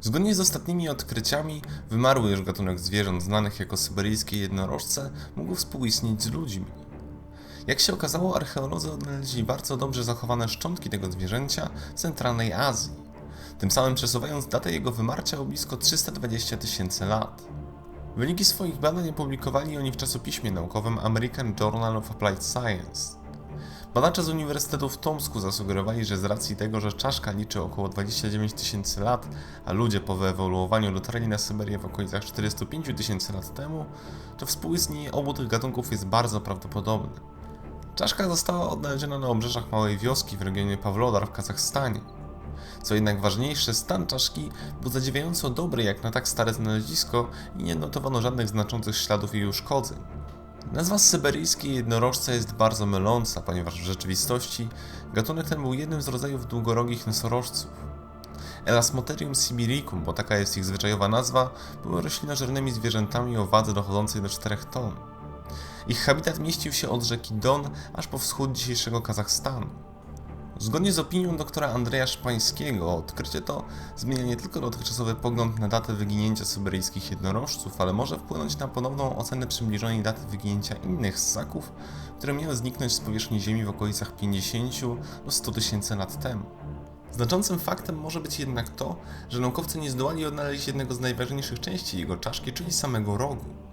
Zgodnie z ostatnimi odkryciami, wymarły już gatunek zwierząt znanych jako syberyjskie jednorożce mógł współistnieć z ludźmi. Jak się okazało, archeolodzy odnaleźli bardzo dobrze zachowane szczątki tego zwierzęcia w centralnej Azji, tym samym przesuwając datę jego wymarcia o blisko 320 tysięcy lat. Wyniki swoich badań opublikowali oni w czasopiśmie naukowym American Journal of Applied Science. Badacze z Uniwersytetu w Tomsku zasugerowali, że z racji tego, że czaszka liczy około 29 tysięcy lat, a ludzie po wyewoluowaniu dotarli na Syberię w okolicach 405 tysięcy lat temu, to współistnienie obu tych gatunków jest bardzo prawdopodobne. Czaszka została odnaleziona na obrzeżach małej wioski w regionie Pawlodar w Kazachstanie. Co jednak ważniejsze, stan czaszki był zadziwiająco dobry jak na tak stare znalezisko i nie notowano żadnych znaczących śladów jej uszkodzeń. Nazwa syberyjskiej jednorożca jest bardzo myląca, ponieważ w rzeczywistości gatunek ten był jednym z rodzajów długorogich nosorożców. Elasmotherium sibiricum, bo taka jest ich zwyczajowa nazwa, były roślinożernymi zwierzętami o wadze dochodzącej do 4 ton. Ich habitat mieścił się od rzeki Don aż po wschód dzisiejszego Kazachstanu. Zgodnie z opinią doktora Andrzeja Szpańskiego, odkrycie to zmienia nie tylko dotychczasowy pogląd na datę wyginięcia syberyjskich jednorożców, ale może wpłynąć na ponowną ocenę przybliżonej daty wyginięcia innych ssaków, które miały zniknąć z powierzchni Ziemi w okolicach 50 do 100 tysięcy lat temu. Znaczącym faktem może być jednak to, że naukowcy nie zdołali odnaleźć jednego z najważniejszych części jego czaszki, czyli samego rogu.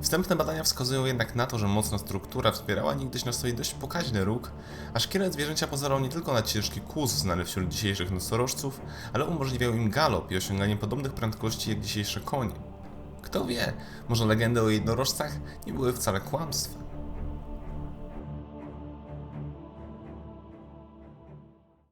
Wstępne badania wskazują jednak na to, że mocna struktura wspierała niegdyś na swój dość pokaźny róg, a szkielet zwierzęcia pozwalał nie tylko na ciężki kłus znany wśród dzisiejszych nosorożców, ale umożliwiał im galop i osiąganie podobnych prędkości jak dzisiejsze konie. Kto wie, może legendy o jednorożcach nie były wcale kłamstwem.